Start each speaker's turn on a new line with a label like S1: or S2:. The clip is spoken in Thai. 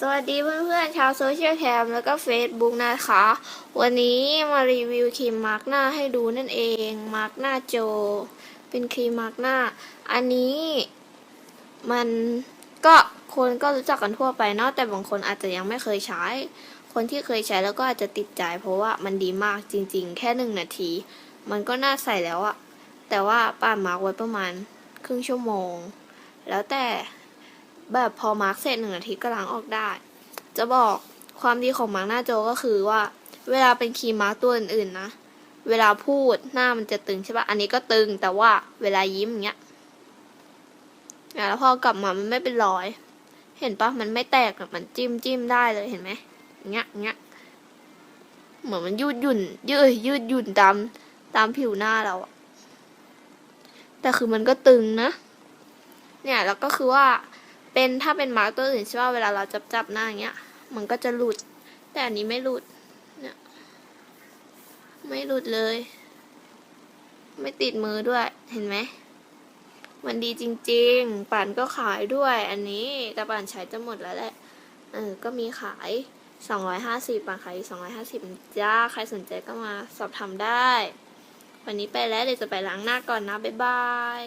S1: สวัสดีเพื่อนๆชาวโซเชียลแคมแล้วก็ Facebook นะคะ วันนี้มารีวิวครีมมาร์กหน้าให้ดูนั่นเอง มาร์กหน้าโจ เป็นครีมมาร์กหน้า อันนี้มันก็คนก็รู้จักกันทั่วไปเนาะแต่บางคนอาจจะยังไม่เคยใช้ คนที่เคยใช้แล้วก็อาจจะติดใจ เพราะว่ามันดีมากจริง ๆ แค่หนึ่งนาที มันก็น่าใส่แล้วอะแต่ว่าป้ามาร์กไว้ประมาณครึ่งชั่วโมง แล้วแต่ แบบพอมาร์กเสร็จหนึ่งนาทีก็ล้างออกได้ จะบอกความดีของมาร์กหน้าโจก็คือว่า เวลาเป็นครีมมาร์กตัวอื่นๆนะ เวลาพูดหน้ามันจะตึงใช่ปะอันนี้ก็ตึงแต่ว่าเวลายิ้มอย่างเงี้ยแล้วพอกลับมามันไม่เป็นรอย เห็นปะมันไม่แตกอะมันจิ้มจิ้มได้เลยเห็นไหมงเงี้ยเงี้ยเหมือนมันยืดหยุ่น ยืดยืดหยุ่นตามตามผิวหน้าเราอะแต่คือมันก็ตึงนะ เนี่ยแล้วก็คือว่า เป็นถ้าเป็นมาร์กตัวอื่นใช่ป่ะเวลาเราจับจับหน้าอย่างเงี้ย มันก็จะหลุด แต่อันนี้ไม่หลุดเนี่ยไม่หลุดเลย ไม่ติดมือด้วยเห็นไหมมันดีจริง ๆ ป่านก็ขายด้วย อันนี้แต่ป่านใช้จะหมดแล้วแหละเออก็มีขายสองร้อยห้าสิบป่านขายสองร้อยห้าสิบจ้าใครสนใจก็มาสอบถามได้ วันนี้ไปแล้วเดี๋ยวจะไปล้างหน้าก่อนนะ บ๊ายบาย